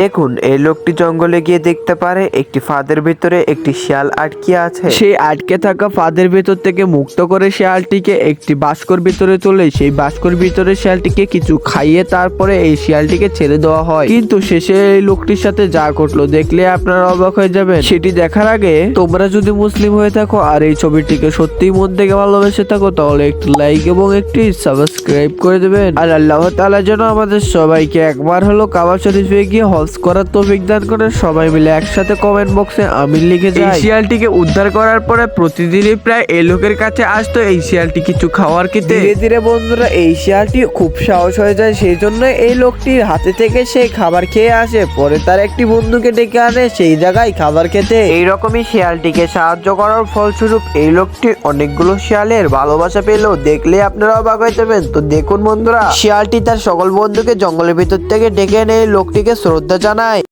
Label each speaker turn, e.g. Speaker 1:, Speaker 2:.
Speaker 1: দেখুন, এই লোকটি জঙ্গলে গিয়ে দেখতে পারে একটি ফাঁদের ভিতরে একটি শিয়াল আটকে আছে। সেই আটকে থাকা ফাঁদের ভিতর থেকে মুক্ত করে শিয়ালটিকে একটি বাস্কর ভিতরে তোলে। সেই বাস্কর ভিতরে শিয়ালটিকে কিছু খাইয়ে তারপরে এই শিয়ালটিকে ছেড়ে দেওয়া হয়। কিন্তু শেষে এই লোকটির সাথে যা ঘটলো, দেখলে আপনারা অবাক হয়ে যাবেন। সেটি দেখার আগে তোমরা যদি মুসলিম হয়ে থাকো আর এই ছবিটিকে সত্যি মন থেকে ভালোবেসে থাকো, তাহলে একটি লাইক এবং একটি সাবস্ক্রাইব করে দেবেন। আর আল্লাহ তাআলা যেন আমাদের সবাইকে একবার হলো কাবা শরীফে গিয়ে হজ করার তৌফিক দান করে সবাই মিলে একসাথে কমেন্ট বক্সে আমিন লিখে যায় এই শিয়ালটিকে উদ্ধার করার পরে প্রতিদিনই প্রায় এই লোকের কাছে আসতো এই শিয়ালটি কিছু খাওয়ার খেতে। ধীরে ধীরে বন্ধুরা এই শিয়ালটি খুব সাহস হয়ে যায় সেই জন্য এই লোকটির হাতে থেকে সেই খাবার খেয়ে আসে। পরে তার একটি বন্ধুকে ডেকে আনে সেই জায়গায় খাবার খেতে। এইরকমই শিয়ালটিকে সাহায্য করার ফলস্বরূপ এই লোকটি অনেকগুলো শিয়ালের ভালোবাসা পেল। দেখলে আপনারা অবাক হয়ে যাবেন। তো দেখুন বন্ধুরা শিয়ালটি তার সকল বন্ধুকে জঙ্গলের ভিতর থেকে ডেকে এনে এই লোকটিকে শ্রদ্ধা じゃない。